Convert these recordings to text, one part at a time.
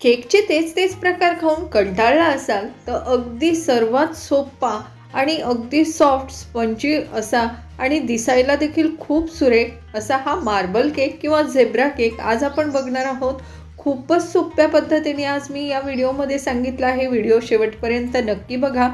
केकचे तेच तेच प्रकार खाऊन कंटाळला असाल तर अगदी सर्वात सोपा आणि अगदी सॉफ्ट स्पंजी असा आणि दिसायला देखील खूप सुरेख असा हा मार्बल केक किंवा झेब्रा केक आज आपण बघणार आहोत. खूपच सोप्या पद्धतीने आज मी या व्हिडिओमध्ये सांगितलं आहे. व्हिडिओ शेवटपर्यंत नक्की बघा.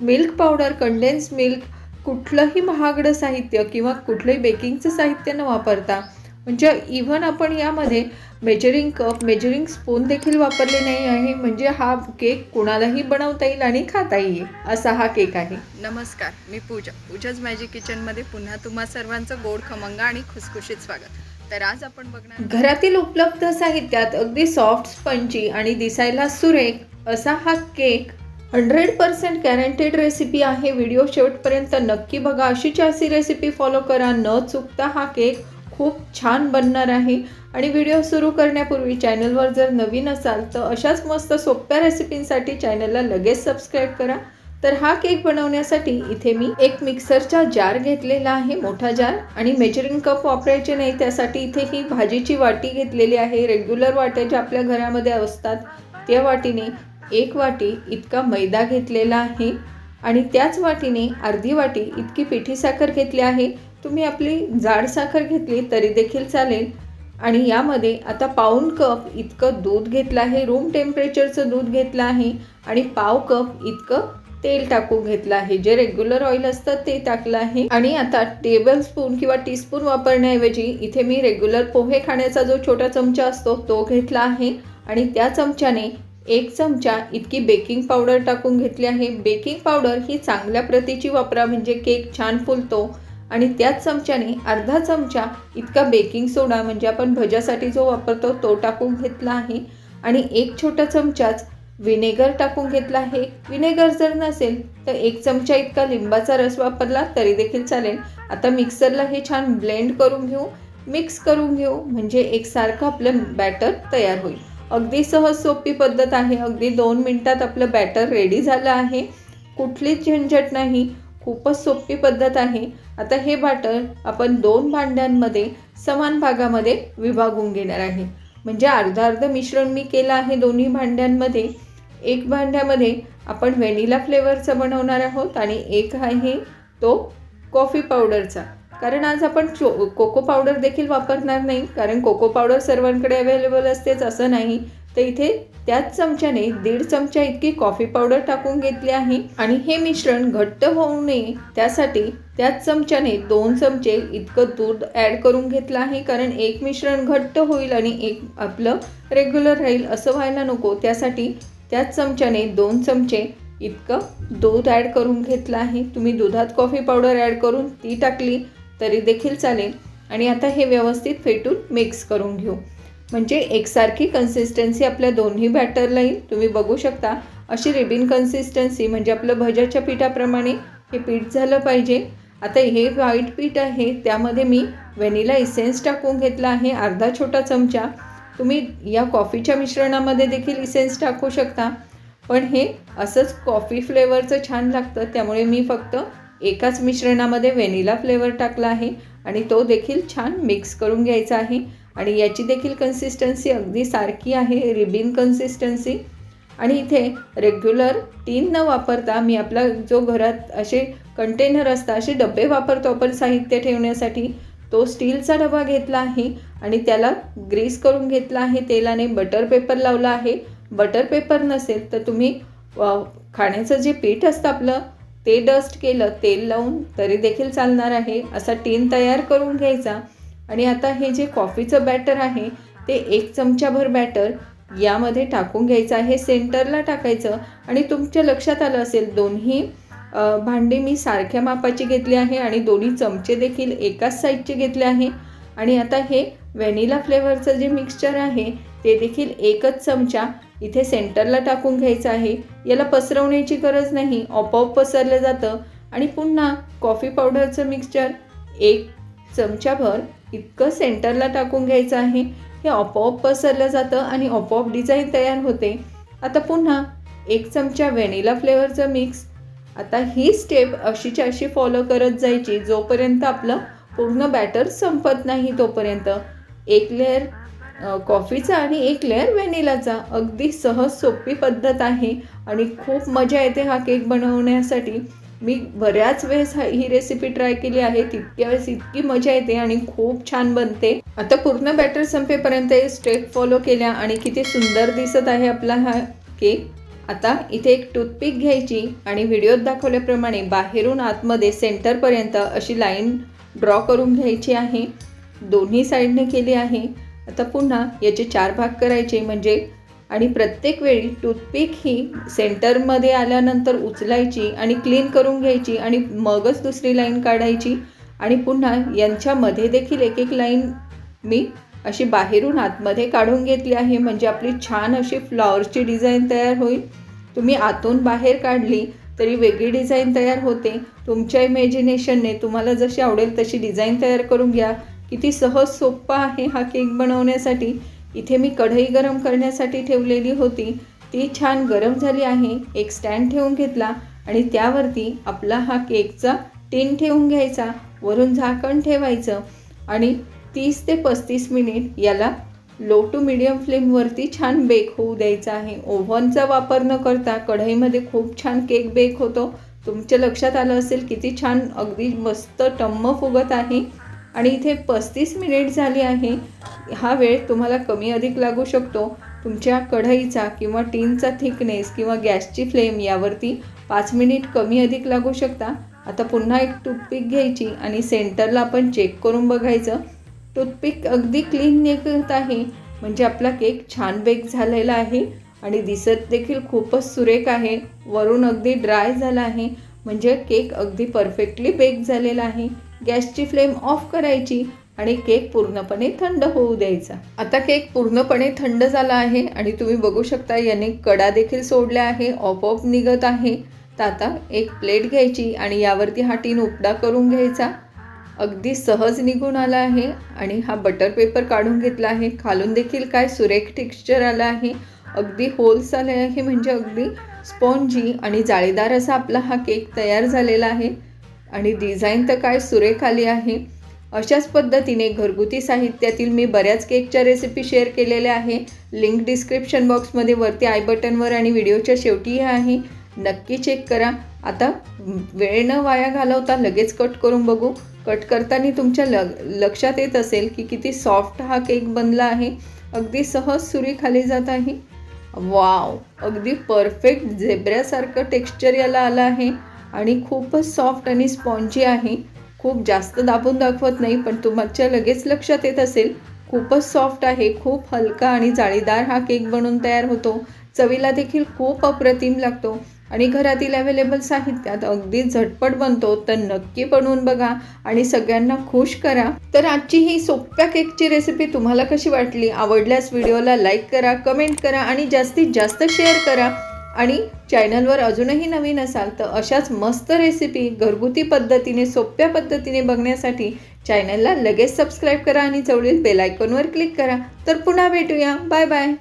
मिल्क पावडर कंडेन्स मिल्क कुठलंही महागडं साहित्य किंवा कुठलंही बेकिंगचं साहित्य न वापरता म्हणजे इव्हन आपण यामध्ये मेजरिंग कप मेजरिंग स्पून देखील वापरले नाही आहे. म्हणजे हा केक कुणालाही बनवता येईल आणि खाता येईल असा हा केक आहे. नमस्कार मी पूजा. पूजाच मॅजिक किचनमध्ये पुन्हा तुम्हा सर्वांचं गोड खमंग आणि खुसखुशीत स्वागत. तर आज आपण बघणार घरातील उपलब्ध साहित्यात अगदी सॉफ्ट स्पंजी आणि दिसायला सुरेख असा हा cake hundred percent guaranteed recipe आहे. व्हिडिओ शेवटपर्यंत नक्की बघा. अशीच अशी रेसिपी फॉलो करा. न चुकता हा केक खूप छान बनणार आहे. आणि व्हिडिओ सुरू करण्यापूर्वी चॅनलवर जर नवीन असाल तर अशाच मस्त सोप्या रेसिपींसाठी चॅनलला लगेच सबस्क्राईब करा. तर हा केक बनवण्यासाठी इथे मी एक मिक्सरचा जार घेतलेला आहे मोठा जार. आणि मेजरिंग कप वापरायचे नाही त्यासाठी इथे ही भाजीची वाटी घेतलेली आहे. रेग्युलर वाट्या ज्या आपल्या घरामध्ये असतात त्या वाटीने एक वाटी इतका मैदा घेतलेला आहे. आणि त्याच वाटीने अर्धी वाटी इतकी पिठी साखर घेतली आहे. तुम्ही आपली जाड साखर घेतली तरी देखील चालेल. आणि यामध्ये आता पाऊण कप इतकं दूध घेतलं आहे रूम टेम्परेचरचं दूध घेतलं आहे आणि पाव कप इतकं तेल टाकून घेतलं आहे. जे रेग्युलर ऑइल असतं ते टाकलं आहे. आणि आता टेबल स्पून किंवा टीस्पून वापरण्याऐवजी इथे मी रेग्युलर पोहे खाण्याचा जो छोटा चमचा असतो तो घेतला आहे. आणि त्या चमच्याने एक चमचा इतकी बेकिंग पावडर टाकून घेतली आहे. बेकिंग पावडर ही चांगल्या प्रतीची वापरा म्हणजे केक छान फुलतो. आणि त्याच चमच्याने अर्धा चमचा इतका बेकिंग सोडा म्हणजे आपण भज्यासाठी जो वापरतो तो टाकून घेतला आहे. आणि एक छोटा चमचाच विनेगर टाकून घेतला आहे. विनेगर जर नसेल तर एक चमचा इतका लिंबाचा रस वापरला तरी देखील चालेल. आता मिक्सरला हे छान ब्लेंड करून घेऊ. मिक्स करून घेऊ म्हणजे एकसारखं आपलं बॅटर तयार होईल. अगदी सहज सोपी पद्धत आहे. अगदी दोन मिनटात आपलं बॅटर रेडी झालं आहे. कुठलीच झंझट नाही. खूपच सोपी पद्धत आहे. आता हे बॅटर आपण दोन भांड्यांमध्ये समान भागामध्ये विभागून घेणार आहे. म्हणजे अर्धा अर्ध मिश्रण मी केलं आहे दोन्ही भांड्यांमध्ये. एक भांड्यामध्ये आपण व्हॅनिला फ्लेवरचं बनवणार आहोत आणि एक आहे तो कॉफी पावडरचा. कारण आज आपण चो कोको पावडर देखील वापरणार नाही. कारण कोको पावडर सर्वांकडे अवेलेबल असतेच असं नाही. तर इथे त्याच चमच्याने दीड चमचा इतकी कॉफी पावडर टाकून घेतली आहे. आणि हे मिश्रण घट्ट होऊ नये त्यासाठी त्याच चमच्याने दोन चमचे इतकं दूध ॲड करून घेतलं आहे. कारण एक मिश्रण घट्ट होईल आणि एक आपलं रेग्युलर राहील असं व्हायला नको. त्यासाठी त्याच चमच्याने दोन चमचे इतकं दूध ॲड करून घेतलं आहे. तुम्ही दुधात कॉफी पावडर ॲड करून ती टाकली तरी देखील चालेल. आणि आता हे व्यवस्थित फेटून मिक्स करून घेऊ. म्हणजे एकसारखी कन्सिस्टन्सी आपल्या दोन्ही बॅटरला येईल. तुम्ही बघू शकता अशी रिबिन कन्सिस्टन्सी म्हणजे आपलं भजाच्या पिठाप्रमाणे हे पीठ झालं पाहिजे. आता हे व्हाईट पीठ आहे त्यामध्ये मी व्हॅनिला इसेन्स टाकून घेतला आहे अर्धा छोटा चमचा. तुम्ही या कॉफीच्या मिश्रणामध्ये देखील इसेन्स टाकू शकता. पण हे असंच कॉफी फ्लेवरचं छान लागतं त्यामुळे मी फक्त एकाच मिश्रणामध्ये व्हॅनिला फ्लेवर टाकला आहे आणि तो देखील छान मिक्स करून घ्यायचा आहे. आणि याची देखील कन्सिस्टन्सी अगदी सारखी आहे रिबिन कन्सिस्टन्सी आणि इथे रेग्युलर टीन न वापरता मी आपला जो घरात असे कंटेनर असतात असे डबे वापरतो आपण साहित्य ठेवण्यासाठी तो स्टीलचा डबा घेतला आहे आणि त्याला ग्रीस करून घेतला आहे तेलाने. बटर पेपर लावला आहे. बटर पेपर नसेल तर तुम्ही खाण्याचं जे पीठ असतं आपलं ते डस्ट केलं तेल लावून तरी देखील चालणार आहे. असा टीन तयार करून घ्यायचा. आणि आता हे जे कॉफीचं बॅटर आहे ते एक चमचाभर बॅटर यामध्ये टाकून घ्यायचं आहे. सेंटरला टाकायचं आणि तुमच्या लक्षात आलं असेल दोन्ही भांडी मी सारख्या मापाची घेतली आहे आणि दोन्ही चमचे देखील एकाच साईजचे घेतले आहे. आणि आता हे व्हॅनिला फ्लेवरचं जे मिक्सचर आहे ते देखील एकच चमचा इथे सेंटरला टाकून घ्यायचं आहे. याला पसरवण्याची गरज नाही आपोआप पसरलं जातं. आणि पुन्हा कॉफी पावडरचं मिक्सचर एक चमचाभर इतकं सेंटरला टाकून घ्यायचं आहे. हे आपोआप पसरलं जातं आणि आपोआप डिझाईन तयार होते. आता पुन्हा एक चमचा व्हॅनिला फ्लेवरचं मिक्स. आता ही स्टेप अशीच्या अशी फॉलो करत जायची जोपर्यंत आपलं पूर्ण बॅटर संपत नाही तोपर्यंत. एक लेअर कॉफीचा आणि एक लेअर व्हॅनिलाचा. अगदी सहज सोपी पद्धत आहे आणि खूप मजा येते हा केक बनवण्यासाठी. मी बऱ्याच वेळेस ही रेसिपी ट्राय केली आहे तितक्या वेळेस इतकी मजा येते आणि खूप छान बनते. आता पूर्ण बॅटर संपेपर्यंत हे स्टेप फॉलो केल्या आणि किती सुंदर दिसत आहे आपला हा केक आता इथे एक टूथपिक घ्यायची आणि व्हिडिओत दाखवल्याप्रमाणे बाहेरून आतमध्ये सेंटरपर्यंत अशी लाईन ड्रॉ करून घ्यायची आहे. दोन्ही साईडने केली आहे. आता पुन्हा याचे चार भाग करायचे म्हणजे आणि प्रत्येक वेळी टूथपिक ही सेंटरमध्ये आल्यानंतर उचलायची आणि क्लीन करून घ्यायची आणि मगच दुसरी लाईन काढायची आणि पुन्हा यांच्यामध्ये देखील एक एक लाईन मी अशी बाहेरून आतमध्ये काढून घेतली आहे. म्हणजे आपली छान अशी फ्लॉवरची डिझाईन तयार होईल. तुम्ही आतून बाहेर काढली तरी वेगळी डिझाईन तयार होते. तुमच्या इमॅजिनेशनने तुम्हाला जशी आवडेल तशी डिझाईन तयार करून घ्या. किती सहज सोप्पा आहे हा केक बनवण्यासाठी. इथे मी कढई गरम करण्यासाठी ठेवलेली होती. ती छान गरम झाली आहे. एक स्टँड ठेवून घेतला आणि त्यावरती आपला हा केकचा टीन ठेवून घ्यायचा. वरून झाकण ठेवायचं आणि तीस ते पस्तीस मिनिट याला लो टू मिडियम फ्लेमवरती छान बेक होऊ द्यायचा आहे. ओव्हनचा वापर न करता कढईमध्ये खूप छान केक बेक होतो. तुमच्या लक्षात आलं असेल किती छान अगदी मस्त टम्म फुगत आहे. आणि इथे पस्तीस मिनिट झाली आहे. हा वेळ तुम्हाला कमी अधिक लागू शकतो. तुमच्या कढईचा किंवा टीनचा थिकनेस किंवा गॅसची फ्लेम यावरती पाच मिनिट कमी अधिक लागू शकता. आता पुन्हा एक टूथपिक घ्यायची आणि सेंटरला आपण चेक करून बघायचं. टूथपिक अगदी क्लीन निघत आहे. म्हणजे आपला केक छान बेक झालेला आहे आणि दिसत देखील खूपच सुरेख आहे. वरून अगदी ड्राय झाला आहे. म्हणजे केक अगदी परफेक्टली बेक झालेला आहे. गॅसची फ्लेम ऑफ करायची आणि केक पूर्णपणे थंड होऊ द्यायचा. आता केक पूर्णपणे थंड झाला आहे आणि तुम्ही बघू शकता याने कडा देखील सोडल्या आहे ऑपऑप निघत आहे. तर आता एक प्लेट घ्यायची आणि यावरती हा टीन उपडा करून घ्यायचा. अगदी सहज निघून आला आहे आणि हा बटर पेपर काढून घेतला आहे. खालून देखील काय सुरेख टेक्स्चर आलं आहे. अगदी होल्स आले आहे म्हणजे अगदी स्पॉन्जी आणि जाळीदार असा आपला हा केक तयार झालेला आहे. आणि डिझाईन तर काय सुरेख आली आहे. अशाच पद्धतीने घरगुती साहित्यातील मी बऱ्याच केकच्या रेसिपी शेअर केलेल्या आहे. लिंक डिस्क्रिप्शन बॉक्समध्ये वरती आय बटनवर आणि व्हिडिओच्या शेवटी आहे. नक्की चेक करा. आता वेळ न वाया घालवता लगेच कट करून बघू. कट करताना तुमच्या ल लक्षात येत असेल की किती सॉफ्ट हा केक बनला आहे. अगदी सहज सुरी खाली जात आहे. वाव! अगदी परफेक्ट झेब्र्यासारखं टेक्स्चर याला आलं आहे. आणि खूपच सॉफ्ट आणि स्पॉन्जी आहे. खूप जास्त दाबून दाखवत नाही पण तुमच्या लगेच लक्षात येत असेल खूपच सॉफ्ट आहे खूप हलका आणि जाळीदार हा केक बनून तयार होतो. चवीला देखील खूप अप्रतिम लागतो आणि घरातील अवेलेबल साहित्यात अगदी झटपट बनतो तर नक्की बनवून बघा आणि सगळ्यांना खुश करा. तर आजची ही सोप्या केकची रेसिपी तुम्हाला कशी वाटली? आवडल्यास व्हिडिओला लाईक करा कमेंट करा आणि जास्तीत जास्त शेअर करा. आणि चॅनलवर अजूनही नवीन असाल तर अशाच मस्त रेसिपी घरगुती पद्धतीने सोप्या पद्धतीने बघण्यासाठी चॅनलला लगेच सबस्क्राईब करा आणि जवळील बेलायकॉनवर क्लिक करा. तर पुन्हा भेटूया. Bye bye